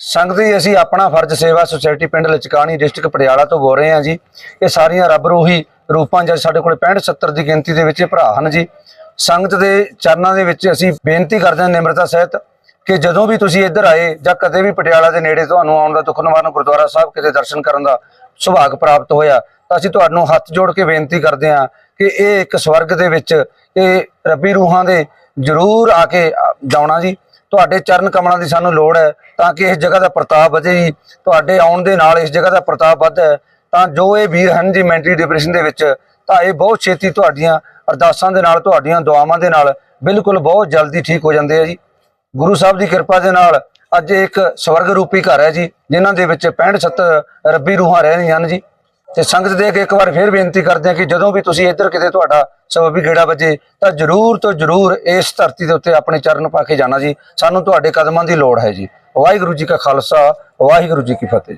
ਸੰਗਤ ਜੀ, ਅਸੀਂ ਆਪਣਾ ਫਰਜ਼ ਸੇਵਾ ਸੁਸਾਇਟੀ ਪਿੰਡ ਲਚਕਾਣੀ ਡਿਸਟ੍ਰਿਕਟ ਪਟਿਆਲਾ ਤੋਂ ਬੋਲ ਰਹੇ ਹਾਂ ਜੀ। ਇਹ ਸਾਰੀਆਂ ਰੱਬ ਰੂਹੀ ਰੂਪਾਂ ਜਦ ਸਾਡੇ ਕੋਲ 65 70 ਦੀ ਗਿਣਤੀ ਦੇ ਵਿੱਚ ਇਹ ਭਰਾ ਹਨ ਜੀ। ਸੰਗਤ ਦੇ ਚਰਨਾਂ ਦੇ ਵਿੱਚ ਅਸੀਂ ਬੇਨਤੀ ਕਰਦੇ ਹਾਂ ਨਿਮਰਤਾ ਸਹਿਤ ਕਿ ਜਦੋਂ ਵੀ ਤੁਸੀਂ ਇੱਧਰ ਆਏ ਜਾਂ ਕਦੇ ਵੀ ਪਟਿਆਲਾ ਦੇ ਨੇੜੇ ਤੁਹਾਨੂੰ ਆਉਣ ਦਾ ਦੁੱਖ ਨਿਵਾਰਨ ਗੁਰਦੁਆਰਾ ਸਾਹਿਬ ਕਿਤੇ ਦਰਸ਼ਨ ਕਰਨ ਦਾ ਸੁਭਾਗ ਪ੍ਰਾਪਤ ਹੋਇਆ, ਤਾਂ ਅਸੀਂ ਤੁਹਾਨੂੰ ਹੱਥ ਜੋੜ ਕੇ ਬੇਨਤੀ ਕਰਦੇ ਹਾਂ ਕਿ ਇਹ ਇੱਕ ਸਵਰਗ ਦੇ ਵਿੱਚ ਇਹ ਰੱਬੀ ਰੂਹਾਂ ਦੇ ਜ਼ਰੂਰ ਆ ਕੇ ਜਾਉਣਾ ਜੀ। ਤੁਹਾਡੇ ਚਰਨ ਕਮਲਾਂ ਦੀ ਸਾਨੂੰ ਲੋੜ ਹੈ ਤਾਂ ਕਿ ਇਸ ਜਗ੍ਹਾ ਦਾ ਪ੍ਰਤਾਪ ਵਧੇ ਜੀ। ਤੁਹਾਡੇ ਆਉਣ ਦੇ ਨਾਲ ਇਸ ਜਗ੍ਹਾ ਦਾ ਪ੍ਰਤਾਪ ਵੱਧਦਾ ਹੈ। ਤਾਂ ਜੋ ਇਹ ਵੀਰ ਹਨ ਜੀ ਮੈਂਟਲੀ ਡਿਪਰੈਸ਼ਨ ਦੇ ਵਿੱਚ, ਤਾਂ ਇਹ ਬਹੁਤ ਛੇਤੀ ਤੁਹਾਡੀਆਂ ਅਰਦਾਸਾਂ ਦੇ ਨਾਲ, ਤੁਹਾਡੀਆਂ ਦੁਆਵਾਂ ਦੇ ਨਾਲ ਬਿਲਕੁਲ ਬਹੁਤ ਜਲਦੀ ਠੀਕ ਹੋ ਜਾਂਦੇ ਆ ਜੀ। ਗੁਰੂ ਸਾਹਿਬ ਦੀ ਕਿਰਪਾ ਦੇ ਨਾਲ ਅੱਜ ਇਹ ਇੱਕ ਸਵਰਗ ਰੂਪੀ ਘਰ ਹੈ ਜੀ, ਜਿਨ੍ਹਾਂ ਦੇ ਵਿੱਚ 65 70 ਰੱਬੀ ਰੂਹਾਂ ਰਹਿ ਰਹੀਆਂ ਹਨ ਜੀ। ਤੇ ਸੰਗਤ ਦੇ ਕੇ ਇੱਕ ਵਾਰ ਫੇਰ ਬੇਨਤੀ ਕਰਦੇ ਹਾਂ ਕਿ ਜਦੋਂ ਵੀ ਤੁਸੀਂ ਇੱਧਰ ਕਿਤੇ ਤੁਹਾਡਾ ਸਬਬੀ ਗੇੜਾ ਵੱਜੇ, ਤਾਂ ਜਰੂਰ ਤੋਂ ਜਰੂਰ ਇਸ ਧਰਤੀ ਦੇ ਉੱਤੇ ਆਪਣੇ ਚਰਨ ਪਾ ਕੇ ਜਾਣਾ ਜੀ। ਸਾਨੂੰ ਤੁਹਾਡੇ ਕਦਮਾਂ ਦੀ ਲੋੜ ਹੈ ਜੀ। ਵਾਹਿਗੁਰੂ ਜੀ ਕਾ ਖਾਲਸਾ, ਵਾਹਿਗੁਰੂ ਜੀ ਕੀ ਫਤਿਹ।